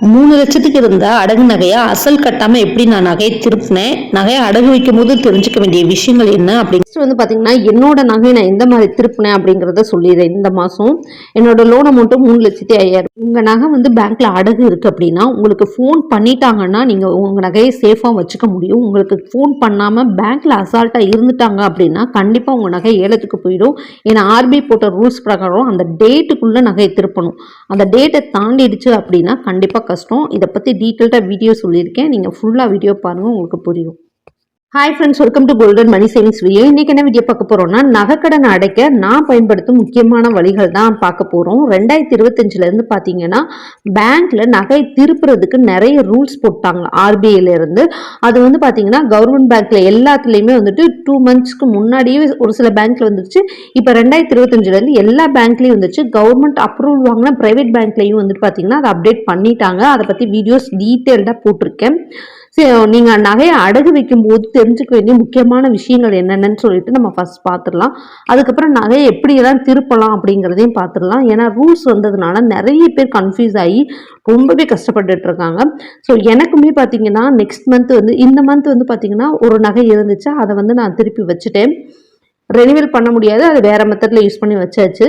மூணு லட்சத்துக்கு இருந்த அடகு நகையை அசல் கட்டாமல் எப்படி நான் நகையை திருப்பினேன்? நகையை அடகு வைக்கும் போது தெரிஞ்சுக்க வேண்டிய விஷயங்கள் என்ன அப்படி வந்து பார்த்தீங்கன்னா என்னோட நகையை நான் எந்த மாதிரி திருப்பினேன் அப்படிங்கிறத சொல்லிடுறேன் இந்த மாதம் என்னோட லோன் அமௌண்ட்டு மூணு லட்சத்தி ஐயாயிரம். உங்கள் நகை வந்து பேங்க்கில் அடகு இருக்குது அப்படின்னா உங்களுக்கு ஃபோன் பண்ணிட்டாங்கன்னா நீங்கள் உங்கள் நகையை சேஃபாக வச்சுக்க முடியும். உங்களுக்கு ஃபோன் பண்ணாமல் பேங்க்கில் அசால்ட்டாக இருந்துட்டாங்க அப்படின்னா கண்டிப்பாக உங்கள் நகை ஏலத்துக்கு போயிடும். ஏன்னா ஆர்பிஐ போட்ட ரூல்ஸ் பிரகாரம் அந்த டேட்டுக்குள்ளே நகையை திருப்பணும். அந்த டேட்டை தாண்டிடுச்சு அப்படின்னா கண்டிப்பாக கஷ்டம். இதை பற்றி டீட்டெயில்டாக வீடியோ சொல்லியிருக்கேன். நீங்கள் ஃபுல்லாக வீடியோ பாருங்கள் உங்களுக்கு புரியும். Hi friends welcome to golden money savings video இன்றைக்கி என்ன வீடியோ பார்க்க போகிறோம்னா நகைக்கடன் அடைக்க நான் பயன்படுத்தும் முக்கியமான வழிகள் தான் பார்க்க போகிறோம் ரெண்டாயிரத்தி இருபத்தஞ்சிலேருந்து பார்த்தீங்கன்னா பேங்க்கில் நகை திருப்புறதுக்கு நிறைய ரூல்ஸ் போட்டாங்க. ஆர்பிஐலேருந்து அது வந்து பார்த்தீங்கன்னா கவர்மெண்ட் பேங்க்கில் எல்லாத்துலேயுமே வந்துட்டு டூ மந்த்ஸ்க்கு முன்னாடியே ஒரு சில பேங்க்கில் வந்துருச்சு. இப்போ ரெண்டாயிரத்தி இருபத்தஞ்சிலேருந்து எல்லா பேங்க்லேயும் வந்துருச்சு. கவர்மெண்ட் அப்ரூவல் வாங்கின ப்ரைவேட் பேங்க்லேயும் வந்துட்டு பார்த்தீங்கன்னா அதை அப்டேட் பண்ணிட்டாங்க. அதை பற்றி வீடியோஸ் டீட்டெயில்டாக போட்டிருக்கேன். நீங்கள் நகையை அடகு வைக்கும்போது தெரிஞ்சுக்க வேண்டிய முக்கியமான விஷயங்கள் என்னென்னு சொல்லிட்டு நம்ம ஃபர்ஸ்ட் பார்த்துடலாம் அதுக்கப்புறம் நகையை எப்படியெல்லாம் திருப்பலாம் அப்படிங்கிறதையும் பார்த்துடலாம் ஏன்னா ரூல்ஸ் வந்ததுனால நிறைய பேர் கன்ஃபியூஸ் ஆகி ரொம்பவே கஷ்டப்பட்டுட்டு இருக்காங்க. ஸோ எனக்குமே பார்த்தீங்கன்னா நெக்ஸ்ட் மந்த் வந்து இந்த மந்த் வந்து பார்த்தீங்கன்னா ஒரு நகை இருந்துச்சு. அதை வந்து நான் திருப்பி வச்சுட்டேன். ரெனிவல் பண்ண முடியாது. அது வேற மெத்தடில் யூஸ் பண்ணி வச்சாச்சு.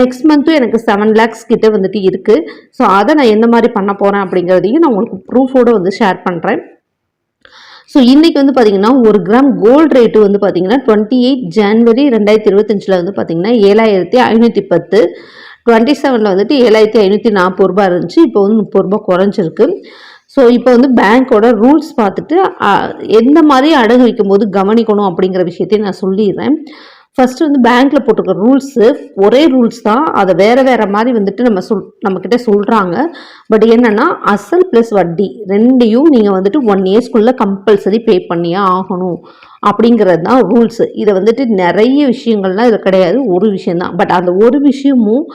நெக்ஸ்ட் மந்த்தும் எனக்கு செவன் லேக்ஸ் கிட்டே வந்துட்டு இருக்குது ஸோ அதை நான் எந்த மாதிரி பண்ண போகிறேன் அப்படிங்கிறதையும் நான் உங்களுக்கு ப்ரூஃபோடு வந்து ஷேர் பண்ணுறேன் ஸோ இன்னைக்கு வந்து பார்த்தீங்கன்னா ஒரு கிராம் கோல்டு ரேட்டு வந்து பார்த்தீங்கன்னா டுவெண்ட்டி எயிட் ஜான்வரி ரெண்டாயிரத்தி இருபத்தஞ்சில் வந்து பார்த்தீங்கன்னா ஏழாயிரத்தி ஐநூற்றி பத்து. டுவெண்ட்டி செவனில் வந்துட்டு ஏழாயிரத்தி ஐநூற்றி நாற்பது ரூபாய் இருந்துச்சு. இப்போ வந்து முப்பது ரூபாய் குறைஞ்சிருக்கு. ஸோ இப்போ வந்து பேங்க்கோட ரூல்ஸ் பார்த்துட்டு எந்த மாதிரி அடகு வைக்கும்போது கவனிக்கணும் அப்படிங்கிற விஷயத்தையும் நான் சொல்லிடுறேன். ஃபஸ்ட்டு வந்து பேங்க்கில் போட்டிருக்க ரூல்ஸு ஒரே ரூல்ஸ் தான். அதை வேறு வேறு மாதிரி வந்துட்டு நம்ம சொல் நம்மக்கிட்ட சொல்கிறாங்க பட் என்னென்னா அசல் ப்ளஸ் வட்டி ரெண்டையும் நீங்கள் வந்துட்டு ஒன் இயர்ஸ்க்குள்ளே கம்பல்சரி பே பண்ணியே ஆகணும். அப்படிங்கிறது தான் ரூல்ஸு இதை வந்துட்டு நிறைய விஷயங்கள்லாம் இதில் கிடையாது. ஒரு விஷயந்தான் பட் அந்த ஒரு விஷயமும்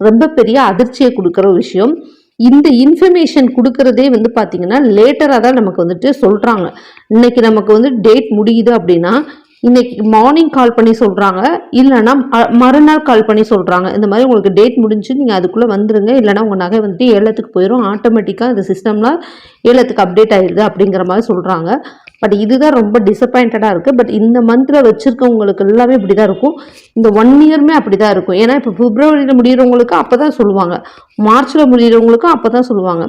ரொம்ப பெரிய அதிர்ச்சியை கொடுக்குற விஷயம். இந்த இன்ஃபர்மேஷன் கொடுக்கறதே வந்து பார்த்தீங்கன்னா லேட்டராக தான் நமக்கு வந்துட்டு சொல்கிறாங்க இன்னைக்கு நமக்கு வந்து டேட் முடியுது அப்படின்னா இன்னைக்கு மார்னிங் கால் பண்ணி சொல்கிறாங்க இல்லைன்னா மறுநாள் கால் பண்ணி சொல்கிறாங்க இந்த மாதிரி உங்களுக்கு டேட் முடிஞ்சு நீங்கள் அதுக்குள்ளே வந்துடுங்க இல்லைன்னா உங்கள் நகை வந்துட்டு ஏலத்துக்கு போயிடும் ஆட்டோமேட்டிக்காக இந்த சிஸ்டம்லாம் ஏலத்துக்கு அப்டேட் ஆயிடுது அப்படிங்கிற மாதிரி சொல்கிறாங்க பட் இதுதான் ரொம்ப டிசப்பாயிண்டடாக இருக்குது பட் இந்த மந்தில் வச்சுருக்கவங்களுக்கு எல்லாமே இப்படி தான் இருக்கும். இந்த ஒன் இயருமே அப்படி தான் இருக்கும். ஏன்னா இப்போ பிப்ரவரியில் முடிகிறவங்களுக்கு அப்போ தான் சொல்லுவாங்க. மார்ச்சில் முடிகிறவங்களுக்கும் அப்போ தான் சொல்லுவாங்க.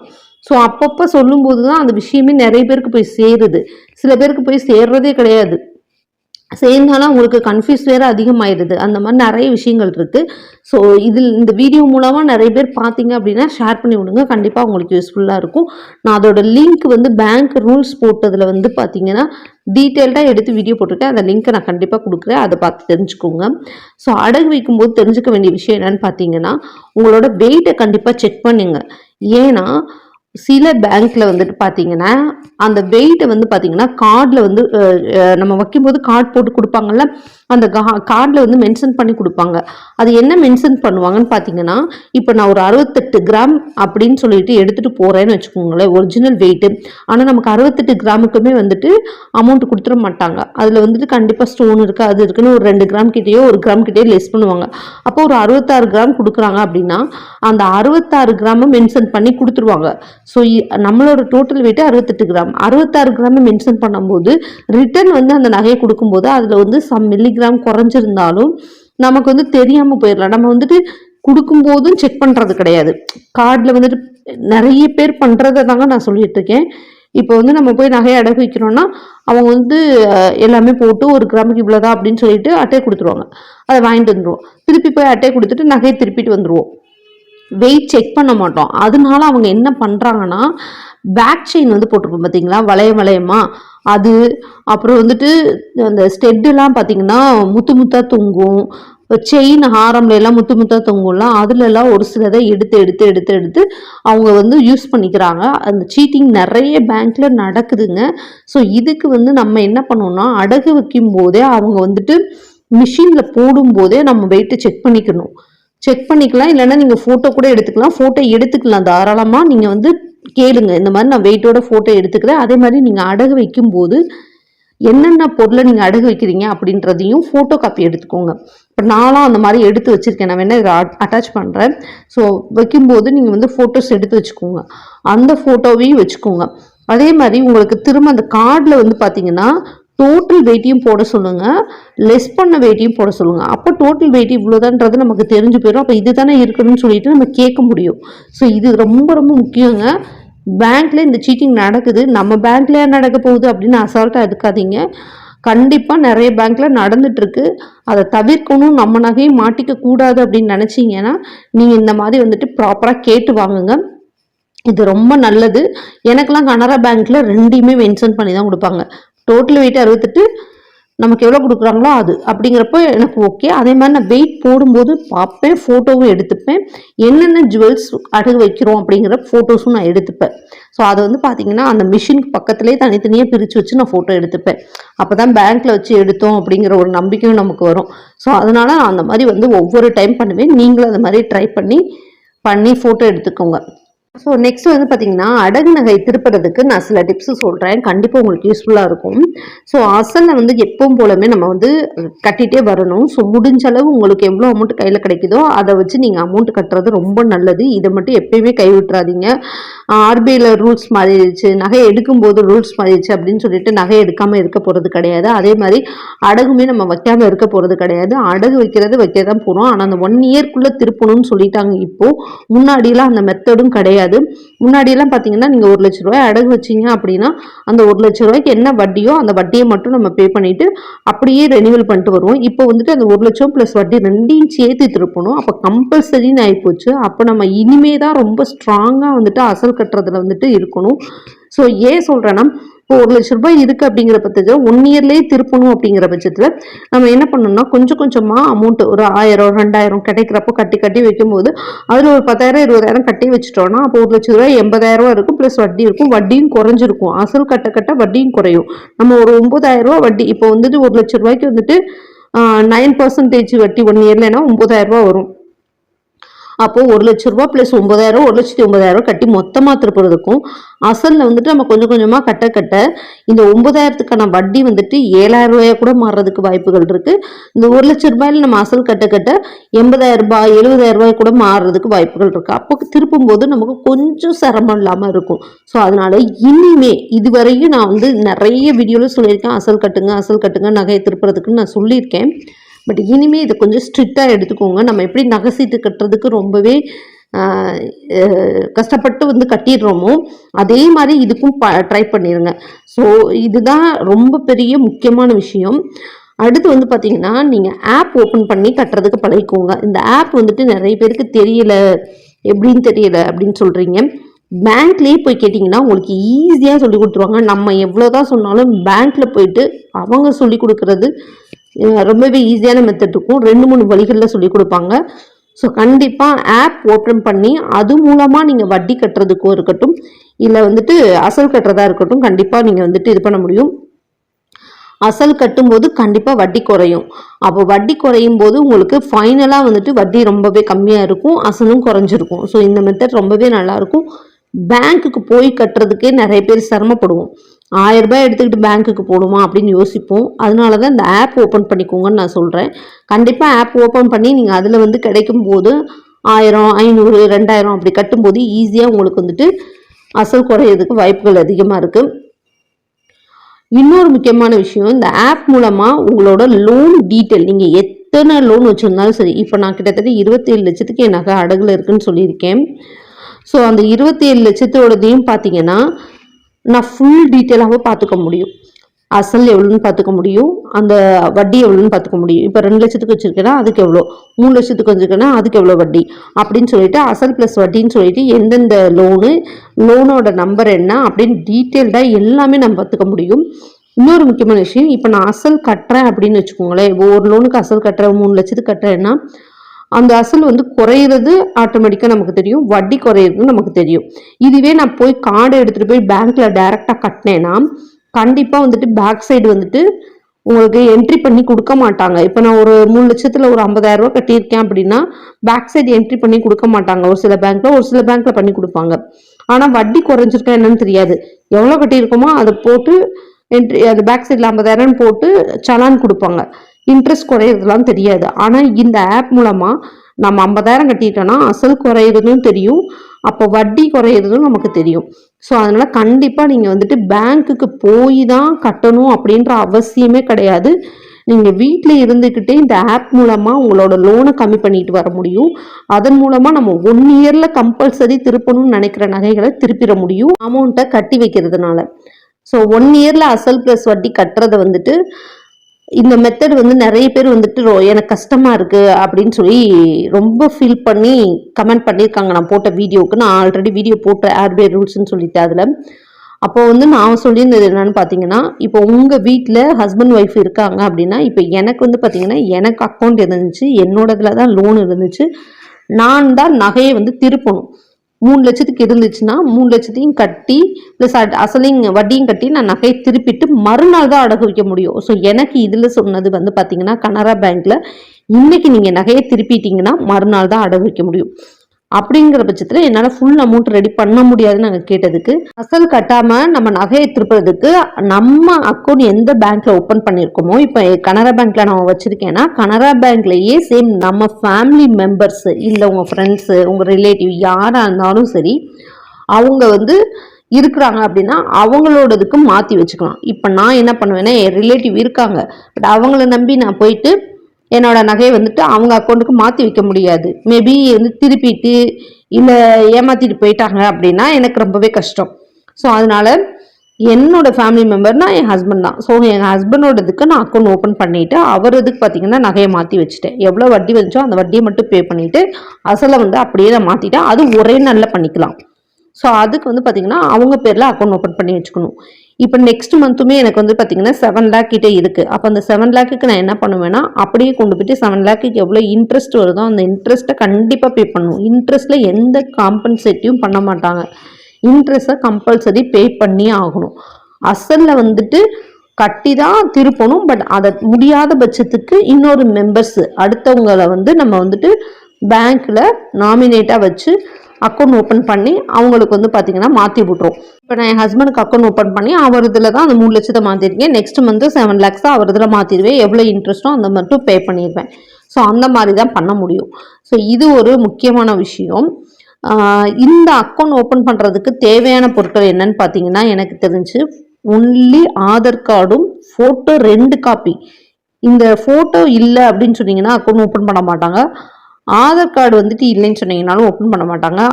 ஸோ அப்பப்போ சொல்லும்போது தான் அந்த விஷயமே நிறைய பேருக்கு போய் சேருது. சில பேருக்கு போய் சேர்றதே கிடையாது. சேர்ந்தாலும் அவங்களுக்கு கன்ஃபியூஸ் வேறு அதிகமாயிடுது அந்த மாதிரி நிறைய விஷயங்கள் இருக்குது ஸோ இதில் இந்த வீடியோ மூலமாக நிறைய பேர் பார்த்தீங்க அப்படின்னா ஷேர் பண்ணி விடுங்க. கண்டிப்பாக உங்களுக்கு யூஸ்ஃபுல்லாக இருக்கும். நான் அதோட லிங்க் வந்து பேங்க் ரூல்ஸ் போட்டதில் வந்து பார்த்தீங்கன்னா டீட்டெயில்டாக எடுத்து வீடியோ போட்டிருக்கேன். அந்த லிங்க்கை நான் கண்டிப்பாக கொடுக்குறேன். அதை பார்த்து தெரிஞ்சுக்கோங்க. ஸோ அடகு வைக்கும்போது தெரிஞ்சுக்க வேண்டிய விஷயம் என்னென்னு பார்த்தீங்கன்னா உங்களோட வெயிட்டை கண்டிப்பாக செக் பண்ணுங்கள் ஏன்னா சில பேங்க்ல வந்துட்டு பார்த்தீங்கன்னா அந்த வெயிட்டை வந்து பார்த்தீங்கன்னா கார்டில் வந்து நம்ம வைக்கும்போது கார்டு போட்டு கொடுப்பாங்கல்ல அந்த கார்டில் வந்து மென்ஷன் பண்ணி கொடுப்பாங்க. அது என்ன மென்ஷன் பண்ணுவாங்கன்னு பார்த்தீங்கன்னா இப்போ நான் ஒரு அறுபத்தெட்டு கிராம் அப்படின்னு சொல்லிட்டு எடுத்துகிட்டு போகிறேன்னு வச்சுக்கோங்களேன் ஒரிஜினல் வெயிட்டு ஆனால் நமக்கு அறுபத்தெட்டு கிராமுக்குமே வந்துட்டு அமௌண்ட் கொடுத்துட மாட்டாங்க. அதில் வந்துட்டு கண்டிப்பாக ஸ்டோன் இருக்குது அது இருக்குன்னு ஒரு ரெண்டு கிராம் கிட்டேயோ ஒரு கிராம் கிட்டேயோ லெஸ் பண்ணுவாங்க. அப்போ ஒரு அறுபத்தாறு கிராம் கொடுக்குறாங்க அப்படின்னா அந்த அறுபத்தாறு கிராமை மென்ஷன் பண்ணி கொடுத்துருவாங்க. ஸோ நம்மளோட டோட்டல் வெயிட் அறுபத்தெட்டு கிராம் அறுபத்தாறு கிராம் மென்ஷன் பண்ணும்போது ரிட்டர்ன் வந்து அந்த நகையை கொடுக்கும்போது அதில் வந்து சம் மில்லிகிராம் குறைஞ்சிருந்தாலும் நமக்கு வந்து தெரியாமல் போயிடலாம். நம்ம வந்துட்டு கொடுக்கும்போதும் செக் பண்ணுறது கிடையாது. கார்டில் வந்துட்டு நிறைய பேர் பண்ணுறதை தாங்க நான் சொல்லிட்டு இருக்கேன். இப்போ வந்து நம்ம போய் நகையை அடகு வைக்கிறோம்னா அவங்க வந்து எல்லாமே போட்டு ஒரு கிராமுக்கு இவ்வளோதான் அப்படின்னு சொல்லிட்டு அட்டையை கொடுத்துருவாங்க. அதை வாங்கிட்டு வந்துடுவோம் திருப்பி போய் அட்டையை கொடுத்துட்டு நகையை திருப்பிட்டு வந்துடுவோம் வெயிட் செக் பண்ண மாட்டோம். அதனால அவங்க என்ன பண்ணுறாங்கன்னா பேக் செயின் வந்து போட்டிருப்போம் பார்த்தீங்களா வளைய வளையமா. அது அப்புறம் வந்துட்டு அந்த ஸ்டெட்டுலாம் பார்த்தீங்கன்னா முத்து முத்தாக தொங்கும். செயின் ஹாரம்ல எல்லாம் முத்து முத்தா தொங்கும்லாம் அதுல எல்லாம் ஒரு சிலதை எடுத்து எடுத்து எடுத்து எடுத்து அவங்க வந்து யூஸ் பண்ணிக்கிறாங்க. அந்த சீட்டிங் நிறைய பேங்க்ல நடக்குதுங்க. ஸோ இதுக்கு வந்து நம்ம என்ன பண்ணோம்னா அடகு வைக்கும் போதே அவங்க வந்துட்டு மிஷினில் போடும்போதே நம்ம வெயிட்டை செக் பண்ணிக்கணும். செக் பண்ணிக்கலாம். இல்லைன்னா நீங்கள் ஃபோட்டோ கூட எடுத்துக்கலாம். ஃபோட்டோ எடுத்துக்கலாம். தாராளமாக நீங்கள் வந்து கேளுங்க. இந்த மாதிரி நான் வெயிட்டோட ஃபோட்டோ எடுத்துக்கிறேன். அதே மாதிரி நீங்கள் அடகு வைக்கும்போது என்னென்ன பொருளை நீங்கள் அடகு வைக்கிறீங்க அப்படின்றதையும் ஃபோட்டோ காப்பி எடுத்துக்கோங்க. இப்போ நானும் அந்த மாதிரி எடுத்து வச்சுருக்கேன். நான் வேணால் இதை அட்டாச் பண்ணுறேன் ஸோ வைக்கும்போது நீங்கள் வந்து ஃபோட்டோஸ் எடுத்து வச்சுக்கோங்க. அந்த ஃபோட்டோவையும் வச்சுக்கோங்க. அதே மாதிரி உங்களுக்கு திரும்ப அந்த கார்டில் வந்து பார்த்தீங்கன்னா டோட்டல் வெயிட்டையும் போட சொல்லுங்கள் லெஸ் பண்ண வெயிட்டையும் போட சொல்லுங்கள் அப்போ டோட்டல் வெயிட் இவ்வளோதான்றது நமக்கு தெரிஞ்சு போயிடும் அப்போ இது தானே இருக்கணும்னு சொல்லிட்டு நம்ம கேட்க முடியும். ஸோ இது ரொம்ப ரொம்ப முக்கியங்க. பேங்க்ல இந்த சீட்டிங் நடக்குது. நம்ம பேங்க்லேயே நடக்க போகுது அப்படின்னு அசால்ட்டாக இருக்காதீங்க கண்டிப்பாக நிறைய பேங்க்கில் நடந்துகிட்ருக்கு அதை தவிர்க்கணும் நம்ம நகையும் மாட்டிக்க கூடாது அப்படின்னு நினச்சிங்கன்னா நீங்கள் இந்த மாதிரி வந்துட்டு ப்ராப்பராக கேட்டு வாங்குங்க. இது ரொம்ப நல்லது. எனக்கெல்லாம் கனரா பேங்க்கில் ரெண்டையுமே மென்ஷன் பண்ணி தான் கொடுப்பாங்க. டோட்டல் வெயிட் அறுபத்தெட்டு நமக்கு எவ்வளோ கொடுக்குறாங்களோ அது. அப்படிங்கிறப்போ எனக்கு ஓகே அதே மாதிரி நான் வெயிட் போடும்போது பார்ப்பேன் ஃபோட்டோவும் எடுத்துப்பேன். என்னென்ன ஜுவல்ஸ் அடகு வைக்கிறோம் அப்படிங்கிற ஃபோட்டோஸும் நான் எடுத்துப்பேன். ஸோ அதை வந்து பார்த்தீங்கன்னா அந்த மிஷினுக்கு பக்கத்துலேயே தனித்தனியாக பிரித்து வச்சு நான் ஃபோட்டோ எடுத்துப்பேன். அப்போ தான் பேங்க்கில் வச்சு எடுத்தோம் அப்படிங்கிற ஒரு நம்பிக்கையும் நமக்கு வரும். ஸோ அதனால் நான் அந்த மாதிரி வந்து ஒவ்வொரு டைம் பண்ணுவேன். நீங்களும் அந்த மாதிரி ட்ரை பண்ணி பண்ணி ஃபோட்டோ எடுத்துக்கோங்க. ஸோ நெக்ஸ்ட் வந்து பார்த்தீங்கன்னா அடகு நகை திருப்புறதுக்கு நான் சில டிப்ஸ் சொல்கிறேன் கண்டிப்பாக உங்களுக்கு யூஸ்ஃபுல்லாக இருக்கும். ஸோ அசலில் வந்து எப்பவும் போலமே நம்ம வந்து கட்டிகிட்டே வரணும். ஸோ முடிஞ்ச அளவு உங்களுக்கு எவ்வளோ அமௌண்ட் கையில் கிடைக்குதோ அதை வச்சு நீங்கள் அமௌண்ட் கட்டுறது ரொம்ப நல்லது. இதை மட்டும் எப்பயுமே கை விட்டுறாதீங்க ஆர்பிஐயில் ரூல்ஸ் மாறிடுச்சு. நகை எடுக்கும்போது ரூல்ஸ் மாறிடுச்சு அப்படின்னு சொல்லிட்டு நகை எடுக்காமல் இருக்க போகிறது கிடையாது. அதே மாதிரி அடகுமே நம்ம வைக்காமல் இருக்க போகிறது கிடையாது. அடகு வைக்கிறது வைக்க தான் போகிறோம் ஆனால் அந்த ஒன் இயர்க்குள்ளே திருப்பணும்னு சொல்லிட்டாங்க இப்போது முன்னாடிலாம் அந்த மெத்தடும் கிடையாது. முன்னாடியெல்லாம் பார்த்தீங்கன்னா நீங்கள் ஒரு லட்ச ரூபாய் அடகு வச்சீங்க அப்படின்னா அந்த ஒரு லட்ச ரூபாய்க்கு என்ன வட்டியோ அந்த வட்டியை மட்டும் நம்ம பே பண்ணிட்டு அப்படியே ரெனிவல் பண்ணிட்டு வருவோம். இப்போ வந்துட்டு அந்த ஒரு லட்சம் ப்ளஸ் வட்டி ரெண்டையும் சேர்த்து திருப்பணும். அப்போ கம்பல்சரின்னு ஆகிப்போச்சு அப்போ நம்ம இனிமே தான் ரொம்ப ஸ்ட்ராங்காக வந்துட்டு அசல் கட்டுறதுல வந்துட்டு இருக்கணும். ஸோ ஏன் சொல்கிறேன்னா இப்போ ஒரு லட்ச ரூபாய் இருக்குது அப்படிங்கிற பட்சத்தில் ஒன் இயர்லேயே திருப்பணும் அப்படிங்கிற பட்சத்தில் நம்ம என்ன பண்ணணும்னா கொஞ்சம் கொஞ்சமாக அமௌண்ட் ஒரு ஆயிரம் ரெண்டாயிரம் கிடைக்கிறப்போ கட்டி கட்டி வைக்கும்போது அதில் ஒரு பத்தாயிரம் இருபதாயிரம் கட்டி வச்சுட்டோம்னா அப்போ ஒரு லட்ச ரூபாய் எண்பதாயிரம் ரூபாய் இருக்கும் ப்ளஸ் வட்டி இருக்கும் வட்டியும் குறைஞ்சிருக்கும். அசல் கட்ட கட்ட வட்டியும் குறையும். நம்ம ஒரு ஒம்பதாயிரம் ரூபா வட்டி இப்போ வந்துட்டு ஒரு லட்ச ரூபாய்க்கு வந்துட்டு நைன் பர்சன்டேஜ் வட்டி ஒன் இயர்லனா ஒம்பதாயிரம் ரூபா வரும். அப்போது ஒரு லட்ச ரூபா ப்ளஸ் ஒன்பதாயிரம் ஒரு லட்சத்தி ஒன்பதாயிரம் கட்டி மொத்தமாக திருப்புறதுக்கும் அசலில் வந்துட்டு நம்ம கொஞ்சம் கொஞ்சமாக கட்ட கட்ட இந்த ஒன்பதாயிரத்துக்கான வட்டி வந்துட்டு ஏழாயிரம் ரூபாயா கூட மாறுறதுக்கு வாய்ப்புகள் இருக்குது இந்த ஒரு லட்ச ரூபாயில நம்ம அசல் கட்ட கட்ட எண்பதாயிரம் ரூபாய் எழுபதாயிரம் ரூபாய் கூட மாறுறதுக்கு வாய்ப்புகள் இருக்குது அப்போ திருப்பும் போது நமக்கு கொஞ்சம் சிரமம் இல்லாமல் இருக்கும். ஸோ அதனால் இனிமே இதுவரையும் நான் வந்து நிறைய வீடியோவில் சொல்லியிருக்கேன். அசல் கட்டுங்க அசல் கட்டுங்க நகையை திருப்புறதுக்குன்னு நான் சொல்லியிருக்கேன். பட் இனிமே இதை கொஞ்சம் ஸ்ட்ரிக்டாக எடுத்துக்கோங்க. நம்ம எப்படி நகசீட்டு கட்டுறதுக்கு ரொம்பவே கஷ்டப்பட்டு வந்து கட்டிடுறோமோ அதே மாதிரி இதுக்கும் ப ட்ரை பண்ணிடுங்க ஸோ இதுதான் ரொம்ப பெரிய முக்கியமான விஷயம். அடுத்து வந்து பார்த்தீங்கன்னா நீங்கள் ஆப் ஓப்பன் பண்ணி கட்டுறதுக்கு பழகிக்கோங்க. இந்த ஆப் வந்துட்டு நிறைய பேருக்கு தெரியல. எப்படின்னு தெரியல அப்படின்னு சொல்கிறீங்க பேங்க்லேயே போய் கேட்டிங்கன்னா உங்களுக்கு ஈஸியாக சொல்லி கொடுத்துருவாங்க. நம்ம எவ்வளோ தான் சொன்னாலும் பேங்க்கில் போயிட்டு அவங்க சொல்லி கொடுக்குறது ரொம்பவே ஈஸியான மெத்தட் இருக்கும் ரெண்டு மூணு வழிகளில் சொல்லி கொடுப்பாங்க. ஸோ கண்டிப்பாக ஆப் ஓப்பன் பண்ணி அது மூலமாக நீங்கள் வட்டி கட்டுறதுக்கோ இருக்கட்டும் இல்லை வந்துட்டு அசல் கட்டுறதா இருக்கட்டும் கண்டிப்பாக நீங்கள் வந்துட்டு இது பண்ண முடியும். அசல் கட்டும்போது கண்டிப்பாக வட்டி குறையும். அப்போ வட்டி குறையும் போது உங்களுக்கு ஃபைனலாக வந்துட்டு வட்டி ரொம்பவே கம்மியாக இருக்கும் அசலும் குறைஞ்சிருக்கும். ஸோ இந்த மெத்தட் ரொம்பவே நல்லாயிருக்கும் பேங்க்குக்கு போய் கட்டுறதுக்கே நிறைய பேர் சிரமப்படுவோம். ஆயிரம் ரூபாய் எடுத்துக்கிட்டு பேங்க்குக்கு போடுமா அப்படின்னு யோசிப்போம். அதனால தான் இந்த ஆப் ஓப்பன் பண்ணிக்கோங்கன்னு நான் சொல்கிறேன் கண்டிப்பாக ஆப் ஓப்பன் பண்ணி நீங்கள் அதில் வந்து கிடைக்கும் போது ஆயிரம் ஐநூறு ரெண்டாயிரம் அப்படி கட்டும்போது ஈஸியாக உங்களுக்கு வந்துட்டு அசல் குறையிறதுக்கு வாய்ப்புகள் அதிகமாக இருக்குது இன்னொரு முக்கியமான விஷயம் இந்த ஆப் மூலமாக உங்களோட லோன் டீட்டெயில் நீங்கள் எத்தனை லோன் வச்சுருந்தாலும் சரி இப்போ நான் கிட்டத்தட்ட இருபத்தேழு லட்சத்துக்கு என் நகை அடகுல இருக்குன்னு சொல்லியிருக்கேன். ஸோ அந்த இருபத்தேழு லட்சத்தோடதையும் பார்த்தீங்கன்னா நான் ஃபுல் டீட்டெயிலாகவே பார்த்துக்க முடியும். அசல் எவ்வளோன்னு பார்த்துக்க முடியும். அந்த வட்டி எவ்வளோன்னு பார்த்துக்க முடியும். இப்போ ரெண்டு லட்சத்துக்கு வச்சுருக்கேன்னா அதுக்கு எவ்வளோ? மூணு லட்சத்துக்கு வச்சுருக்கேன்னா அதுக்கு எவ்வளோ வட்டி? அப்படின்னு சொல்லிட்டு அசல் ப்ளஸ் வட்டின்னு சொல்லிட்டு எந்தெந்த லோனு லோனோட நம்பர் என்ன அப்படின்னு டீட்டெயில்டாக எல்லாமே நம்ம பார்த்துக்க முடியும். இன்னொரு முக்கியமான விஷயம் இப்போ நான் அசல் கட்டுறேன் அப்படின்னு வச்சுக்கோங்களேன். ஒரு லோனுக்கு அசல் கட்டுறேன் மூணு லட்சத்துக்கு கட்டுறேன்னா அந்த அசல் வந்து குறையிறது ஆட்டோமேட்டிக்காக நமக்கு தெரியும். வட்டி குறையிறது நமக்கு தெரியும். இதுவே நான் போய் கார்டை எடுத்துகிட்டு போய் பேங்க்கில் டைரெக்டாக கட்டினேன்னா கண்டிப்பாக வந்துட்டு பேக் சைடு வந்துட்டு உங்களுக்கு என்ட்ரி பண்ணி கொடுக்க மாட்டாங்க. இப்போ நான் ஒரு மூணு லட்சத்தில் ஒரு ஐம்பதாயிரம் ரூபா கட்டியிருக்கேன் அப்படின்னா பேக் சைடு என்ட்ரி பண்ணி கொடுக்க மாட்டாங்க. ஒரு சில பேங்க்ல ஒரு சில பேங்க்ல பண்ணி கொடுப்பாங்க. ஆனால் வட்டி குறைஞ்சிருக்கா என்னன்னு தெரியாது. எவ்வளோ கட்டியிருக்கோமோ அதை போட்டு என்ட்ரி அந்த பேக் சைடில் ஐம்பதாயிரம் போட்டு சலான் கொடுப்பாங்க. இன்ட்ரெஸ்ட் குறையிறதுலாம் தெரியாது. ஆனால் இந்த ஆப் மூலமாக நம்ம ஐம்பதாயிரம் கட்டிட்டோன்னா அசல் குறையிறதும் தெரியும். அப்போ வட்டி குறையிறதும் நமக்கு தெரியும். ஸோ அதனால் கண்டிப்பாக நீங்கள் வந்துட்டு பேங்க்குக்கு போய் தான் கட்டணும் அப்படின்ற அவசியமே கிடையாது. நீங்கள் வீட்டில் இருந்துக்கிட்டே இந்த ஆப் மூலமாக உங்களோட லோனை கம்மி பண்ணிட்டு வர முடியும். அதன் மூலமாக நம்ம ஒன் இயரில் கம்பல்சரி திருப்பணும்னு நினைக்கிற நகைகளை திருப்பிட முடியும். அமௌண்ட்டை கட்டி வைக்கிறதுனால. ஸோ ஒன் இயரில் அசல் ப்ளஸ் வட்டி கட்டுறதை வந்துட்டு இந்த மெத்தட் வந்து நிறைய பேர் வந்துட்டு ரொ- எனக்கு கஷ்டமா இருக்கு அப்படின்னு சொல்லி ரொம்ப ஃபீல் பண்ணி கமெண்ட் பண்ணியிருக்காங்க. நான் போட்ட வீடியோவுக்கு. நான் ஆல்ரெடி வீடியோ போட்ட ஆர்பிஐ ரூல்ஸ்னு சொல்லிட்டு அதில். அப்போ வந்து நான் சொல்லியிருந்தது என்னன்னு பார்த்தீங்கன்னா இப்போ உங்கள் வீட்டில் ஹஸ்பண்ட் ஒய்ஃப் இருக்காங்க அப்படின்னா இப்போ எனக்கு வந்து பார்த்தீங்கன்னா எனக்கு அக்கௌண்ட் இருந்துச்சு என்னோடதுல தான் லோன் இருந்துச்சு. நான் தான் நகையை வந்து திருப்பணும். மூணு லட்சத்துக்கு இருந்துச்சுன்னா மூணு லட்சத்தையும் கட்டி ப்ளஸ் அசலையும் வட்டியும் கட்டி நான் நகையை திருப்பிட்டு மறுநாள் தான் அடகு வைக்க முடியும். ஸோ எனக்கு இதில் சொன்னது வந்து பார்த்தீங்கன்னா கனரா பேங்க்கில் இன்னைக்கு நீங்கள் நகையை திருப்பிட்டீங்கன்னா மறுநாள் தான் அடகு வைக்க முடியும். அப்படிங்கிற பட்சத்தில் என்னால் ஃபுல் அமௌண்ட் ரெடி பண்ண முடியாதுன்னு நாங்கள் கேட்டதுக்கு அசல் கட்டாமல் நம்ம நகையை திருப்புறதுக்கு நம்ம அக்கௌண்ட் எந்த பேங்க்ல ஓப்பன் பண்ணியிருக்கோமோ இப்போ கனரா பேங்க்ல நான் வச்சிருக்கேன்னா கனரா பேங்க்லேயே சேம் நம்ம ஃபேமிலி மெம்பர்ஸ் இல்லை உங்கள் ஃப்ரெண்ட்ஸு உங்கள் ரிலேட்டிவ் யாராக இருந்தாலும் சரி அவங்க வந்து இருக்கிறாங்க அப்படின்னா அவங்களோடதுக்கு மாற்றி வச்சுக்கலாம். இப்போ நான் என்ன பண்ணுவேன்னா என் ரிலேட்டிவ் இருக்காங்க. பட் அவங்கள நம்பி நான் போயிட்டு என்னோட நகையை வந்துட்டு அவங்க அக்கௌண்ட்டுக்கு மாற்றி வைக்க முடியாது. மேபி வந்து திருப்பிட்டு இல்லை ஏமாற்றிட்டு போயிட்டாங்க அப்படின்னா எனக்கு ரொம்பவே கஷ்டம். ஸோ அதனால என்னோட ஃபேமிலி மெம்பர்னா என் ஹஸ்பண்ட் தான். ஸோ என் ஹஸ்பண்டோடதுக்கு நான் அக்கௌண்ட் ஓப்பன் பண்ணிவிட்டு அவரதுக்கு பார்த்தீங்கன்னா நகையை மாற்றி வச்சுட்டேன். எவ்வளோ வட்டி வந்துச்சோ அந்த வட்டியை மட்டும் பே பண்ணிவிட்டு அசலை வந்து அப்படியே நான் மாற்றிட்டேன் அது ஒரே நாளில் பண்ணிக்கலாம். ஸோ அதுக்கு வந்து பார்த்தீங்கன்னா அவங்க பேரில் அக்கௌண்ட் ஓப்பன் பண்ணி வச்சுக்கணும். இப்போ நெக்ஸ்ட் மந்த்துமே எனக்கு வந்து பார்த்தீங்கன்னா செவன் லேக் கிட்டே இருக்குது அப்போ அந்த செவன் லேக்குக்கு நான் என்ன பண்ணுவேன்னா அப்படியே கொண்டு போயிட்டு செவன் லேக்குக்கு எவ்வளோ இன்ட்ரெஸ்ட் வருதோ அந்த இன்ட்ரெஸ்ட்டை கண்டிப்பாக பே பண்ணணும் இன்ட்ரெஸ்ட்டில் எந்த காம்பன்சேட்டிவும் பண்ண மாட்டாங்க. இன்ட்ரெஸ்ட்டை கம்பல்சரி பே பண்ணியே ஆகணும். அசலில் வந்துட்டு கட்டி தான் திருப்பணும் பட் அதை முடியாத பட்சத்துக்கு இன்னொரு மெம்பர்ஸ் அடுத்தவங்களை வந்து நம்ம வந்துட்டு பேங்க்கில் நாமினேட்டாக வச்சு அக்கௌண்ட் ஓப்பன் பண்ணி அவங்களுக்கு வந்து பார்த்தீங்கன்னா மாற்றி விட்ருவோம் இப்போ நான் என் ஹஸ்பண்டுக்கு அக்கௌண்ட் ஓப்பன் பண்ணி அவர் இதில் தான் அந்த மூணு லட்சத்தை மாற்றிருக்கேன் நெக்ஸ்ட் மந்த்து செவன் லேக்ஸாக அவர் இதில் மாற்றிடுவேன் எவ்வளோ இன்ட்ரெஸ்ட்டோ அந்த மட்டும் பே பண்ணிடுவேன் ஸோ அந்த மாதிரி தான் பண்ண முடியும். ஸோ இது ஒரு முக்கியமான விஷயம். இந்த அக்கௌண்ட் ஓப்பன் பண்ணுறதுக்கு தேவையான பொருட்கள் என்னன்னு பார்த்தீங்கன்னா எனக்கு தெரிஞ்சு ஒன்லி ஆதார் கார்டும் ஃபோட்டோ ரெண்டு காப்பி இந்த ஃபோட்டோ இல்லை அப்படின்னு சொன்னீங்கன்னா அக்கௌண்ட் ஓப்பன் பண்ண மாட்டாங்க. ஆதார் கார்டு வந்துட்டு இல்லைன்னு சொன்னீங்கனாலும் ஓப்பன் பண்ண மாட்டாங்க.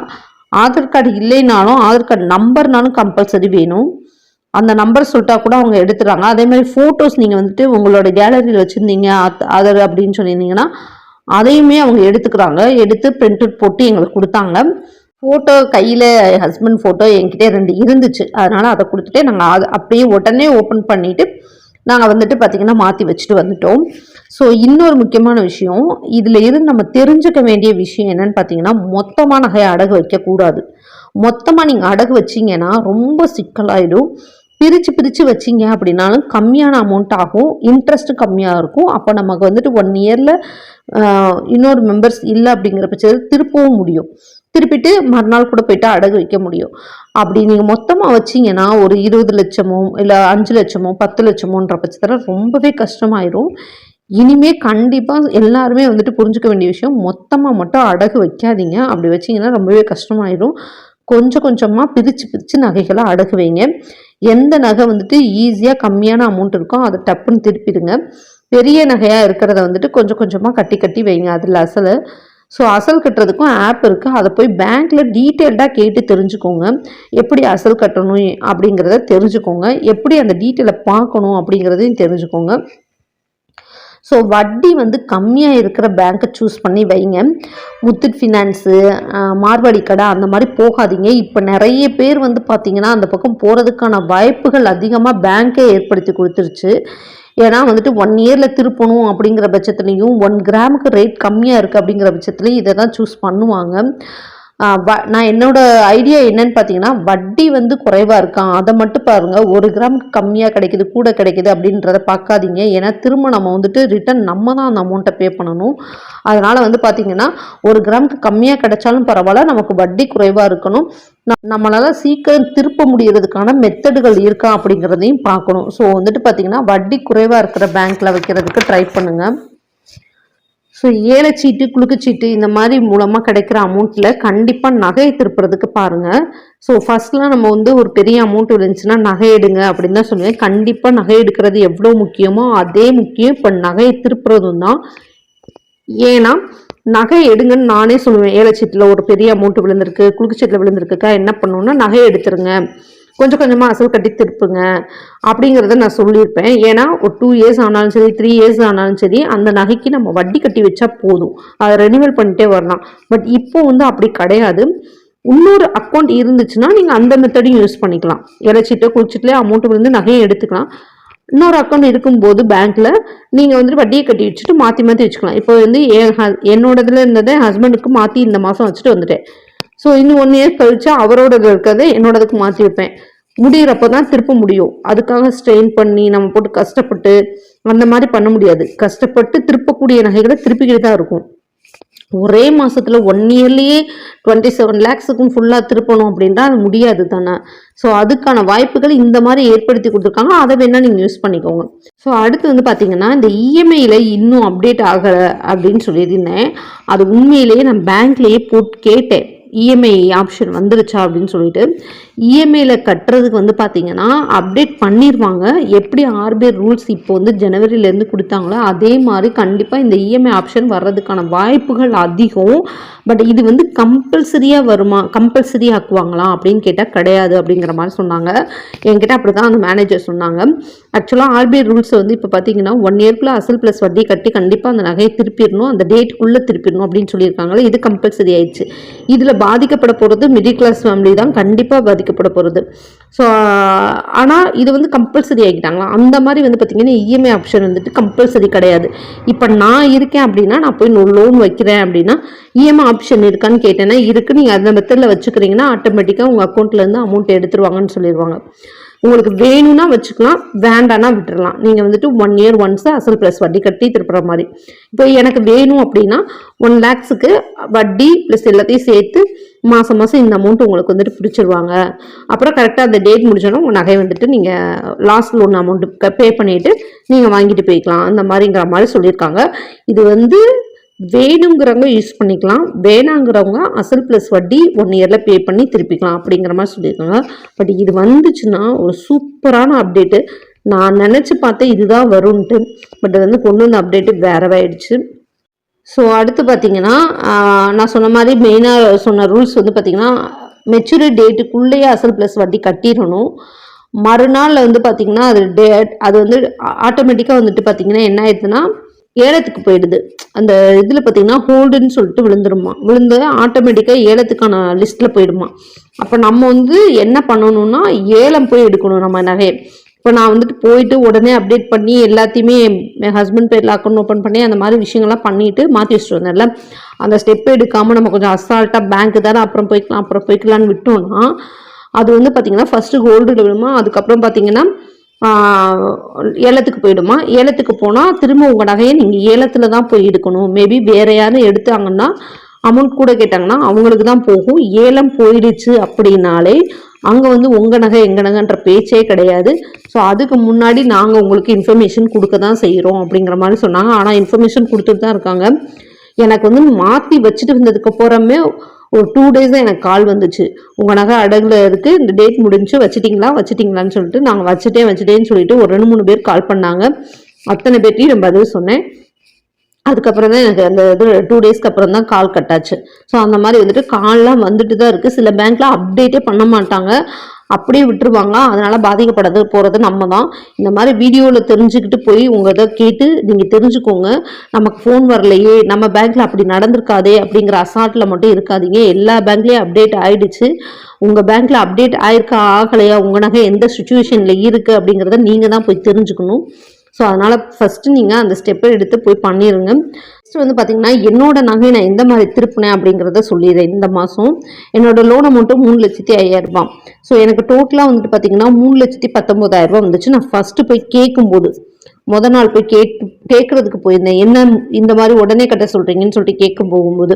ஆதார் கார்டு இல்லைனாலும் ஆதார் கார்டு நம்பர்னாலும் கம்பல்சரி வேணும். அந்த நம்பர் சொல்லிட்டா கூட அவங்க எடுத்துறாங்க அதே மாதிரி ஃபோட்டோஸ் நீங்கள் வந்துட்டு உங்களோட கேலரியில் வச்சுருந்தீங்க. ஆதார் அப்படின்னு சொல்லியிருந்தீங்கன்னா அதையுமே அவங்க எடுத்துக்கிறாங்க. எடுத்து பிரிண்ட் அவுட் போட்டு எங்களுக்கு கொடுத்தாங்க. ஃபோட்டோ கையில் ஹஸ்பண்ட் ஃபோட்டோ என்கிட்ட ரெண்டு இருந்துச்சு. அதனால் அதை கொடுத்துட்டு நாங்கள் அதை அப்படியே உடனே ஓப்பன் பண்ணிவிட்டு நாங்கள் வந்துட்டு பார்த்திங்கன்னா மாற்றி வச்சுட்டு வந்துட்டோம். ஸோ இன்னொரு முக்கியமான விஷயம் இதில் இருந்து நம்ம தெரிஞ்சுக்க வேண்டிய விஷயம் என்னென்னு பார்த்தீங்கன்னா மொத்தமாக நகையை அடகு வைக்கக்கூடாது. மொத்தமாக நீங்கள் அடகு வச்சிங்கன்னா ரொம்ப சிக்கலாயிடும். பிரித்து பிரித்து வச்சிங்க அப்படின்னாலும் கம்மியான அமௌண்ட் ஆகும். இன்ட்ரெஸ்ட்டும் கம்மியாக இருக்கும். அப்போ நமக்கு வந்துட்டு ஒன் இயரில் இன்னொரு மெம்பர்ஸ் இல்லை அப்படிங்கிற பட்சத்தில் திருப்பவும் முடியும். திருப்பிட்டு மறுநாள் கூட போயிட்டு அடகு வைக்க முடியும். அப்படி நீங்கள் மொத்தமாக வச்சீங்கன்னா ஒரு இருபது லட்சமோ இல்லை அஞ்சு லட்சமோ பத்து லட்சமோன்ற பட்சத்தில் ரொம்பவே கஷ்டமாயிரும். இனிமே கண்டிப்பாக எல்லாருமே வந்துட்டு புரிஞ்சுக்க வேண்டிய விஷயம் மொத்தமாக மட்டும் அடகு வைக்காதீங்க. அப்படி வச்சீங்கன்னா ரொம்பவே கஷ்டமாயிரும். கொஞ்சம் கொஞ்சமாக பிரித்து பிரித்து நகைகளை அடகு வைங்க. எந்த நகை வந்துட்டு ஈஸியாக கம்மியான அமௌண்ட் இருக்கோ அதை டப்புன்னு திருப்பிடுங்க. பெரிய நகையாக இருக்கிறத வந்துட்டு கொஞ்சம் கொஞ்சமாக கட்டி கட்டி வைங்க. அதில் அசலை. ஸோ அசல் கட்டுறதுக்கும் ஆப் இருக்குது அதை போய் பேங்க்கில் டீட்டெயில்டாக கேட்டு தெரிஞ்சுக்கோங்க. எப்படி அசல் கட்டணும் அப்படிங்கிறத தெரிஞ்சுக்கோங்க. எப்படி அந்த டீட்டெயிலை பார்க்கணும் அப்படிங்கிறதையும் தெரிஞ்சுக்கோங்க. ஸோ வட்டி வந்து கம்மியாக இருக்கிற பேங்க்கை சூஸ் பண்ணி வைங்க. முத்தூட் ஃபினான்ஸு மார்வாடி கடை அந்த மாதிரி போகாதீங்க. இப்போ நிறைய பேர் வந்து பார்த்திங்கன்னா அந்த பக்கம் போகிறதுக்கான வாய்ப்புகள் அதிகமாக பேங்க்கே ஏற்படுத்தி கொடுத்துருச்சு. ஏன்னா வந்துட்டு ஒன் இயரில் திருப்பணும் அப்படிங்கிற பட்சத்துலையும் ஒன் கிராமுக்கு ரேட் கம்மியாக இருக்குது அப்படிங்கிற பட்சத்துலையும் இதை தான் சூஸ் பண்ணுவாங்க. நான் என்னோட ஐடியா என்னன்னு பார்த்தீங்கன்னா வட்டி வந்து குறைவாக இருக்கான் அதை மட்டும் பாருங்கள் ஒரு கிராமுக்கு கம்மியாக கிடைக்குது கூட கிடைக்குது அப்படின்றத பார்க்காதீங்க ஏன்னா திரும்ப நம்ம வந்துட்டு ரிட்டர்ன் நம்ம தான் அந்த அமௌண்ட்டை பே பண்ணணும். அதனால் வந்து பார்த்தீங்கன்னா ஒரு கிராமுக்கு கம்மியாக கிடைச்சாலும் பரவாயில்ல. நமக்கு வட்டி குறைவாக இருக்கணும். நம்மளால சீக்கிரம் திருப்ப முடியறதுக்கான மெத்தடுகள் இருக்கா அப்படிங்கிறதையும் பார்க்கணும். ஸோ வந்துட்டு பார்த்தீங்கன்னா வட்டி குறைவாக இருக்கிற பேங்க்ல வைக்கிறதுக்கு ட்ரை பண்ணுங்க. ஸோ ஏலச்சீட்டு குலுக்குச்சீட்டு இந்த மாதிரி மூலமாக கிடைக்கிற அமௌண்ட்டில் கண்டிப்பாக நகையை திருப்புறதுக்கு பாருங்கள் ஸோ ஃபஸ்ட்லாம் நம்ம வந்து ஒரு பெரிய அமௌண்ட் விழுந்துச்சுன்னா நகை எடுங்க அப்படின்னு தான் சொல்லுவேன். கண்டிப்பாக நகை எடுக்கிறது எவ்வளோ முக்கியமோ அதே முக்கியம். இப்போ நகையை திருப்புறதும் தான். ஏன்னா நகை எடுங்கன்னு நானே சொல்லுவேன். ஏலச்சீட்டில் ஒரு பெரிய அமௌண்ட் விழுந்திருக்கு குலுக்குச்சீட்டில் விழுந்திருக்குக்கா என்ன பண்ணணும்னா நகை எடுத்துருங்க. கொஞ்சம் கொஞ்சமாக அசல் கட்டி திருப்புங்க. அப்படிங்கிறத நான் சொல்லியிருப்பேன். ஏன்னா ஒரு டூ இயர்ஸ் ஆனாலும் சரி த்ரீ இயர்ஸ் ஆனாலும் சரி அந்த நகைக்கு நம்ம வட்டி கட்டி வச்சா போதும். அதை ரெனிவல் பண்ணிட்டே வரலாம். பட் இப்போ வந்து அப்படி கிடையாது. இன்னொரு அக்கௌண்ட் இருந்துச்சுன்னா நீங்கள் அந்த மெத்தடையும் யூஸ் பண்ணிக்கலாம். இறைச்சிட்டு குளிச்சிட்டுலேயே அமௌண்ட் விழுந்து நகையை எடுத்துக்கலாம். இன்னொரு அக்கௌண்ட் இருக்கும்போது பேங்க்ல நீங்கள் வந்துட்டு வட்டியை கட்டி வச்சுட்டு மாற்றி மாற்றி வச்சுக்கலாம். இப்போ வந்து என் ஹஸ் என்னோடதுல இருந்ததை ஹஸ்பண்டுக்கு மாற்றி இந்த மாதம் வச்சுட்டு வந்துட்டேன். ஸோ இன்னும் ஒன் இயர் கழிச்சு அவரோடது இருக்கிறத என்னோடதுக்கு மாற்றி வைப்பேன். முடியிறப்ப தான் திருப்ப முடியும். அதுக்காக ஸ்ட்ரெயின் பண்ணி நம்ம போட்டு கஷ்டப்பட்டு அந்த மாதிரி பண்ண முடியாது. கஷ்டப்பட்டு திருப்பக்கூடிய நகைகளை திருப்பிக்கிட்டு தான் இருக்கும். ஒரே மாதத்தில் ஒன் இயர்லேயே டுவெண்ட்டி செவன் லேக்ஸுக்கும் ஃபுல்லாக திருப்பணும் அப்படின்றா அது முடியாது தானே. ஸோ அதுக்கான வாய்ப்புகள் இந்த மாதிரி ஏற்படுத்தி கொடுத்துருக்காங்க. அதை வேணால் நீங்கள் யூஸ் பண்ணிக்கோங்க. ஸோ அடுத்து வந்து பார்த்தீங்கன்னா இந்த இஎம்ஐயில் இன்னும் அப்டேட் ஆகலை அப்படின்னு சொல்லியிருந்தேன். அது உண்மையிலேயே நான் பேங்க்லேயே போட்டு கேட்டேன். இஎம்ஐ ஆப்ஷன் வந்துருச்சா அப்படின்னு சொல்லிட்டு இஎம்ஐயில் கட்டுறதுக்கு வந்து பார்த்தீங்கன்னா அப்டேட் பண்ணிடுவாங்க எப்படி ஆர்பிஐ ரூல்ஸ் இப்போ வந்து ஜனவரியிலேருந்து கொடுத்தாங்களோ அதே மாதிரி கண்டிப்பாக இந்த இஎம்ஐ ஆப்ஷன் வர்றதுக்கான வாய்ப்புகள் அதிகம். பட் இது வந்து கம்பல்சரியாக வருமா கம்பல்சரி ஆக்குவாங்களா அப்படின்னு கேட்டால் கிடையாது அப்படிங்கிற மாதிரி சொன்னாங்க. என்கிட்ட அப்படி தான் அந்த மேனேஜர் சொன்னாங்க. ஆக்சுவலாக ஆர்பிஐ ரூல்ஸை வந்து இப்போ பார்த்தீங்கன்னா ஒன் இயர்க்குள்ளே அசல் ப்ளஸ் வட்டி கட்டி கண்டிப்பாக அந்த நகையை திருப்பிடணும் அந்த டேட்டுக்குள்ளே திருப்பிடணும் அப்படின்னு சொல்லியிருக்காங்களே இது கம்பல்சரி ஆயிடுச்சு. இதில் பாதிக்கப்பட போகிறது மிடில் கிளாஸ் ஃபேமிலி தான் கண்டிப்பாக பாதிக்கப்பட போகிறது ஸோ ஆனால் இது வந்து கம்பல்சரி ஆகிட்டாங்களா? அந்த மாதிரி வந்து பார்த்திங்கன்னா இஎம்ஐ ஆப்ஷன் வந்துட்டு கம்பல்சரி கிடையாது. இப்போ நான் இருக்கேன் அப்படின்னா நான் போய் லோன் வைக்கிறேன் அப்படின்னா இஎம்ஐ ஆப்ஷன் இருக்கான்னு கேட்டேன்னா இருக்குது நீங்கள் அந்த மெத்தடில் வச்சுக்கிறீங்கன்னா ஆட்டோமேட்டிக்காக உங்கள் அக்கௌண்ட்லேருந்து அமௌண்ட் எடுத்துருவாங்கன்னு சொல்லிடுவாங்க உங்களுக்கு வேணும்னா வச்சுக்கலாம் வேண்டானா விட்டுறலாம். நீங்கள் வந்துட்டு ஒன் இயர் ஒன்ஸ் அசல் ப்ளஸ் வட்டி கட்டி திருப்புற மாதிரி. இப்போ எனக்கு வேணும் அப்படின்னா ஒன் லேக்ஸுக்கு வட்டி ப்ளஸ் எல்லாத்தையும் சேர்த்து மாதம் மாதம் இந்த அமௌண்ட் உங்களுக்கு வந்துட்டு பிடிச்சிருவாங்க. அப்புறம் கரெக்டாக அந்த டேட் முடிஞ்சோன்னா உங்கள் நகை வந்துட்டு நீங்கள் லாஸ்ட் லோன் அமௌண்ட்டு பே பண்ணிவிட்டு நீங்கள் வாங்கிட்டு போய்க்கலாம். அந்த மாதிரிங்கிற மாதிரி சொல்லியிருக்காங்க. இது வந்து வேணுங்கிறவங்க யூஸ் பண்ணிக்கலாம். வேணாங்கிறவங்க அசல் ப்ளஸ் வட்டி ஒன் இயரில் பே பண்ணி திருப்பிக்கலாம் அப்படிங்கிற மாதிரி சொல்லியிருக்காங்க. பட் இது வந்துச்சுன்னா ஒரு சூப்பரான அப்டேட்டு நான் நினச்சி பார்த்தேன் இதுதான் வரும்ன்ட்டு. பட் வந்து கொண்டு வந்த அப்டேட்டு வேறவாயிடுச்சு ஸோ அடுத்து பார்த்தீங்கன்னா நான் சொன்ன மாதிரி மெயினாக சொன்ன ரூல்ஸ் வந்து பார்த்தீங்கன்னா மெச்சூரி டேட்டுக்குள்ளேயே அசல் ப்ளஸ் வட்டி கட்டிடணும். மறுநாள் வந்து பார்த்திங்கன்னா அது டேட் அது வந்து ஆட்டோமேட்டிக்காக வந்துட்டு பார்த்தீங்கன்னா என்ன ஆயிடுதுன்னா ஏலத்துக்கு போயிடுது. அந்த இதில் பார்த்தீங்கன்னா ஹோல்டுன்னு சொல்லிட்டு விழுந்துருமா. விழுந்து ஆட்டோமேட்டிக்காக ஏலத்துக்கான லிஸ்ட்டில் போயிடுமா. அப்போ நம்ம வந்து என்ன பண்ணணும்னா ஏலம் போய் எடுக்கணும் நம்ம நகையை. இப்போ நான் வந்துட்டு போயிட்டு உடனே அப்டேட் பண்ணி எல்லாத்தையுமே என் ஹஸ்பண்ட் பேரில் அக்கௌண்ட் ஓப்பன் பண்ணி அந்த மாதிரி விஷயங்கள்லாம் பண்ணிட்டு மாற்றி வச்சுட்டு வந்தேன்ல. அந்த ஸ்டெப் எடுக்காமல் நம்ம கொஞ்சம் அசால்ட்டாக பேங்க்கு தானே அப்புறம் போய்க்கலாம் அப்புறம் போய்க்கலான்னு விட்டோம்னா அது வந்து பார்த்தீங்கன்னா ஃபஸ்ட்டு கோல்டு விழுமா அதுக்கப்புறம் பார்த்தீங்கன்னா ஏலத்துக்கு போயிடுமா? ஏலத்துக்கு போனால் திரும்ப உங்கள் நகையை நீங்கள் ஏலத்தில் தான் போய் எடுக்கணும். மேபி வேற யாரும் எடுத்தாங்கன்னா அமௌண்ட் கூட கேட்டாங்கன்னா அவங்களுக்கு தான் போகும். ஏலம் போயிடுச்சு அப்படின்னாலே அங்கே வந்து உங்கள் நகை எங்கள் நகைன்ற பேச்சே கிடையாது. ஸோ அதுக்கு முன்னாடி நாங்கள் உங்களுக்கு இன்ஃபர்மேஷன் கொடுக்க தான் செய்கிறோம் அப்படிங்கிற மாதிரி சொன்னாங்க. ஆனால் இன்ஃபர்மேஷன் கொடுத்துட்டு தான் இருக்காங்க. எனக்கு வந்து மாற்றி வச்சுட்டு வந்ததுக்கப்புறமே ஒரு டூ டேஸ் தான் எனக்கு கால் வந்துச்சு. உங்கள் நகை அடகுல இருக்குது இந்த டேட் முடிஞ்சு வச்சிட்டிங்களா? வச்சிட்டிங்களான்னு சொல்லிட்டு நாங்கள் வச்சுட்டேன் வச்சுட்டேன்னு சொல்லிட்டு ஒரு ரெண்டு மூணு பேர் கால் பண்ணாங்க. அத்தனை பேர்ட்டையும் நான் பதில் சொன்னேன். அதுக்கப்புறம் தான் எனக்கு அந்த இது டூ டேஸ்க்கு அப்புறம் தான் கால் கட்டாச்சு ஸோ அந்த மாதிரி வந்துட்டு கால்லாம் வந்துட்டு தான் இருக்குது சில பேங்க்கில் அப்டேட்டே பண்ண மாட்டாங்க. அப்படியே விட்டுருவாங்க. அதனால் பாதிக்கப்படுறது போகிறது நம்ம தான் இந்த மாதிரி வீடியோவில் தெரிஞ்சுக்கிட்டு போய் உங்கள் இதை கேட்டு நீங்கள் தெரிஞ்சுக்கோங்க. நமக்கு ஃபோன் வரலையே நம்ம பேங்க்கில் அப்படி நடந்திருக்காதே அப்படிங்கிற அசால்ட்டில் மட்டும் இருக்காதீங்க. எல்லா பேங்க்லேயும் அப்டேட் ஆகிடுச்சு உங்கள் பேங்க்கில் அப்டேட் ஆயிருக்கா ஆகலையா? உங்கள் நகை எந்த சுச்சுவேஷனில் இருக்குது அப்படிங்கிறத நீங்கள் தான் போய் தெரிஞ்சுக்கணும். ஸோ அதனால் ஃபஸ்ட்டு நீங்கள் அந்த ஸ்டெப்பை எடுத்து போய் பண்ணிடுங்க ஃபஸ்ட்டு வந்து பார்த்தீங்கன்னா என்னோட நகை நான் எந்த மாதிரி திருப்பினேன் அப்படிங்கிறத சொல்லிடுறேன் இந்த மாதம் என்னோட லோன் அமௌண்ட்டு மூணு லட்சத்தி ஐயாயிரம் ரூபாய். ஸோ எனக்கு டோட்டலாக வந்துட்டு பார்த்தீங்கன்னா மூணு லட்சத்தி பத்தொம்போதாயிரரூபா வந்துச்சு. நான் ஃபஸ்ட்டு போய் கேட்கும்போது முத நாள் போய் கேட்டு கேட்குறதுக்கு போயிருந்தேன். என்ன இந்த மாதிரி உடனே கட்ட சொல்கிறீங்கன்னு சொல்லிட்டு கேட்க போகும்போது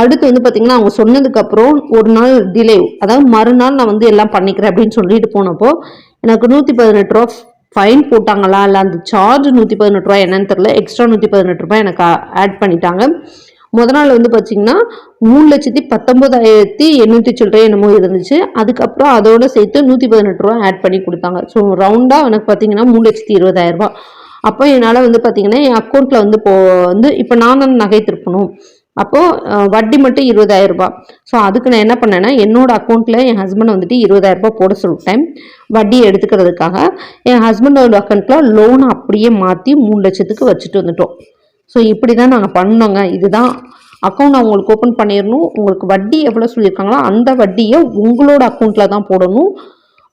அடுத்து வந்து பார்த்திங்கன்னா அவங்க சொன்னதுக்கப்புறம் ஒரு நாள் டிலே அதாவது மறுநாள் நான் வந்து எல்லாம் பண்ணிக்கிறேன் அப்படின்னு சொல்லிட்டு போனப்போ எனக்கு நூற்றி பதினெட்டு ரூபா ஃபைன் போட்டாங்களா? இல்லை அந்த சார்ஜ் நூற்றி பதினெட்டு ரூபா என்னன்னு தெரில எக்ஸ்ட்ரா நூற்றி பதினெட்டு ரூபாய் எனக்கு ஆட் பண்ணிட்டாங்க. முத நாள் வந்து பார்த்தீங்கன்னா மூணு லட்சத்தி பத்தொம்போதாயிரத்தி எண்ணூற்றி சில்லறை என்னமோ இருந்துச்சு. அதுக்கப்புறம் அதோட சேர்த்து நூற்றி பதினெட்டு ரூபா ஆட் பண்ணி கொடுத்தாங்க. ஸோ ரவுண்டாக எனக்கு பார்த்தீங்கன்னா மூணு லட்சத்தி இருபதாயிரம் ரூபா அப்போ என்னால் வந்து பார்த்தீங்கன்னா என் அக்கௌண்ட்டில் வந்து போ வந்து இப்போ நான் தான் நகை திருப்பணும். அப்போது வட்டி மட்டும் இருபதாயிரம் ரூபாய் ஸோ அதுக்கு நான் என்ன பண்ணேன்னா என்னோட அக்கௌண்ட்டில் என் ஹஸ்பண்ட் வந்துட்டு இருபதாயிரம் ரூபாய் போட சொல்லிட்டேன் வட்டியை எடுத்துக்கிறதுக்காக. என் ஹஸ்பண்டோட அக்கௌண்ட்டில் லோனை அப்படியே மாற்றி மூணு லட்சத்துக்கு வச்சுட்டு வந்துட்டோம். ஸோ இப்படி தான் நாங்கள் பண்ணோங்க. இதுதான் அக்கௌண்ட் அவங்களுக்கு ஓப்பன் பண்ணிடணும். உங்களுக்கு வட்டி எவ்வளோ சொல்லியிருக்காங்களோ அந்த வட்டியை உங்களோட அக்கௌண்ட்டில் தான் போடணும்.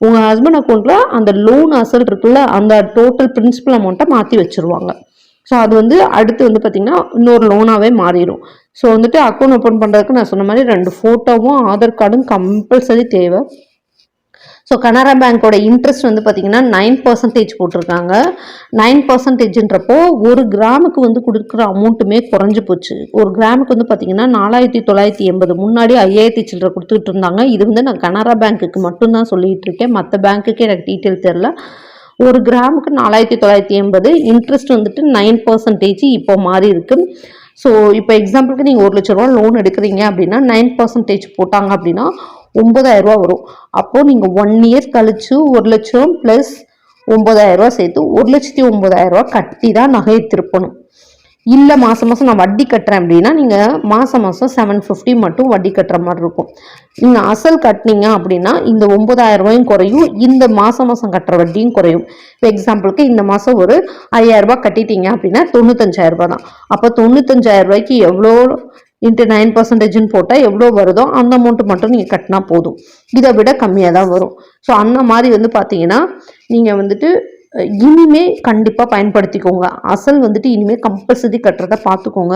உங்கள் ஹஸ்பண்ட் அக்கௌண்ட்டில் அந்த லோன் அசல் இருக்குல்ல அந்த டோட்டல் பிரின்சிபல் அமௌண்ட்டை மாற்றி வச்சுருவாங்க. ஸோ அது வந்து அடுத்து வந்து பார்த்திங்கன்னா இன்னொரு லோனாகவே மாறிடும் ஸோ வந்துட்டு அக்கௌண்ட் ஓப்பன் பண்ணுறதுக்கு நான் சொன்ன மாதிரி ரெண்டு ஃபோட்டோவும் ஆதார் கார்டும் கம்பல்சரி தேவை. ஸோ கனரா பேங்க்கோட இன்ட்ரெஸ்ட் வந்து பார்த்தீங்கன்னா நைன் பர்சன்டேஜ் போட்டிருக்காங்க. நைன் பர்சன்டேஜ்ன்றப்போ ஒரு கிராமுக்கு வந்து கொடுக்குற அமௌண்ட்டுமே குறைஞ்சி போச்சு. ஒரு கிராமுக்கு வந்து பார்த்திங்கன்னா நாலாயிரத்தி தொள்ளாயிரத்தி எண்பது. முன்னாடி ஐயாயிரத்தி சில்லரை கொடுத்துட்டு இருந்தாங்க. இது வந்து நான் கனரா பேங்க்குக்கு மட்டும்தான் சொல்லிகிட்டு இருக்கேன். மற்ற பேங்க்குக்கு எனக்கு டீட்டெயில் தெரில ஒரு கிராமுக்கு நாலாயிரத்தி தொள்ளாயிரத்தி எண்பது. இன்ட்ரெஸ்ட் வந்துட்டு நைன் பர்சன்டேஜ் இப்போ மாறி இருக்கு. ஸோ இப்போ எக்ஸாம்பிளுக்கு நீங்கள் ஒரு லட்ச ரூபா லோன் எடுக்கிறீங்க அப்படின்னா நைன் பர்சன்டேஜ் போட்டாங்க அப்படின்னா ஒன்பதாயிரம் ரூபா வரும். அப்போது நீங்கள் ஒன் இயர் கழிச்சு ஒரு லட்சம் ப்ளஸ் ஒம்பதாயிரம் ரூபா சேர்த்து ஒரு லட்சத்தி ஒம்பதாயிரம் ரூபா கட்டி தான் நகையை திருப்பணும். இல்லை மாதம் மாதம் நான் வட்டி கட்டுறேன் அப்படின்னா நீங்கள் மாதம் மாதம் செவன் ஃபிஃப்டி மட்டும் வட்டி கட்டுற மாதிரி இருக்கும். நீங்கள் அசல் கட்டினீங்க அப்படின்னா இந்த ஒம்பதாயிரம் ரூபாயும் குறையும். இந்த மாதம் மாதம் கட்டுற வட்டியும் குறையும். இப்போ எக்ஸாம்பிளுக்கு இந்த மாதம் ஒரு ஐயாயிரரூபா கட்டிட்டீங்க அப்படின்னா தொண்ணூத்தஞ்சாயிரம் ரூபாய் தான். அப்போ தொண்ணூத்தஞ்சாயிரம் ரூபாய்க்கு எவ்வளோ இன்ட்டு நைன் பர்சன்டேஜ்னு போட்டால் எவ்வளோ வருதோ அந்த அமௌண்ட்டு மட்டும் நீங்கள் கட்டினா போதும். இதை விட கம்மியாக தான் வரும். ஸோ அந்த மாதிரி வந்து பார்த்தீங்கன்னா நீங்கள் வந்துட்டு இனிமே கண்டிப்பாக பயன்படுத்திக்கோங்க. அசல் வந்துட்டு இனிமேல் கம்பல்சரி கட்டுறதை பார்த்துக்கோங்க.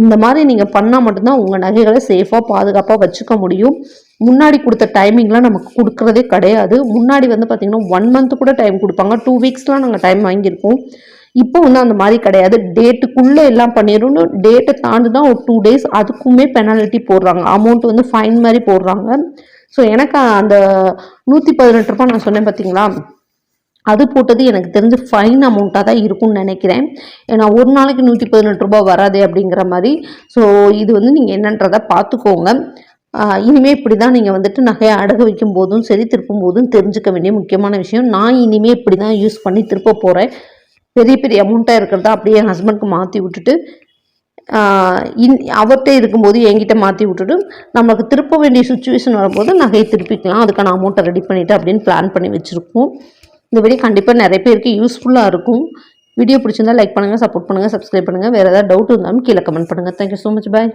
இந்த மாதிரி நீங்கள் பண்ணால் மட்டும்தான் உங்கள் நகைகளை சேஃபாக பாதுகாப்பாக வச்சுக்க முடியும். முன்னாடி கொடுத்த டைமிங்லாம் நமக்கு கொடுக்குறதே கிடையாது. முன்னாடி வந்து பார்த்திங்கன்னா ஒன் மந்த் கூட டைம் கொடுப்பாங்க. டூ வீக்ஸ்லாம் நாங்கள் டைம் வாங்கியிருக்கோம். இப்போ வந்து அந்த மாதிரி கிடையாது. டேட்டுக்குள்ளே எல்லாம் பண்ணிடணும் டேட்டை தாண்டி தான் ஒரு டூ டேஸ் அதுக்குமே பெனால்ட்டி போடுறாங்க. அமௌண்ட் வந்து ஃபைன் மாதிரி போடுறாங்க. ஸோ எனக்கு அந்த நூற்றி பதினெட்டு ரூபாய் நான் சொன்னேன் பார்த்தீங்களா அது போட்டது எனக்கு தெரிஞ்சு ஃபைன் அமௌண்ட்டாக தான் இருக்கும்னு நினைக்கிறேன். ஏன்னா ஒரு நாளைக்கு நூற்றி பதினெட்டு ரூபாய் வராது அப்படிங்கிற மாதிரி. ஸோ இது வந்து நீங்கள் என்னன்றதை பார்த்துக்கோங்க. இனிமேல் இனிமே இப்படி தான் நீங்கள் வந்துட்டு நகையை அடகு வைக்கும் போதும் சரி திருப்பும் போதும் தெரிஞ்சுக்க வேண்டிய முக்கியமான விஷயம். நான் இனிமேல் இப்படி தான் யூஸ் பண்ணி திருப்ப போகிறேன் பெரிய பெரிய அமௌண்ட்டாக இருக்கிறத அப்படியே என் ஹஸ்பண்ட்க்கு மாற்றி விட்டுட்டு இன் அவர்கிட்ட இருக்கும்போது என்கிட்ட மாற்றி விட்டுட்டு நமக்கு திருப்ப வேண்டிய சுச்சுவேஷன் வரும்போது நகையை திருப்பிக்கலாம். அதுக்கான அமௌண்ட்டை ரெடி பண்ணிவிட்டு அப்படின்னு பிளான் பண்ணி வச்சுருக்கோம். இந்த வீடியோ கண்டிப்பாக நிறைய பேருக்கு யூஸ்ஃபுல்லாக இருக்கும். வீடியோ பிடிச்சிருந்தா லைக் பண்ணுங்கள் சப்போர்ட் பண்ணுங்கள் சப்ஸ்கிரைப் பண்ணுங்கள் வேறு ஏதாவது டவுட் இருந்தாலும் கீழே கமெண்ட் பண்ணுங்கள் தேங்க்யூ ஸோ மச் பாய்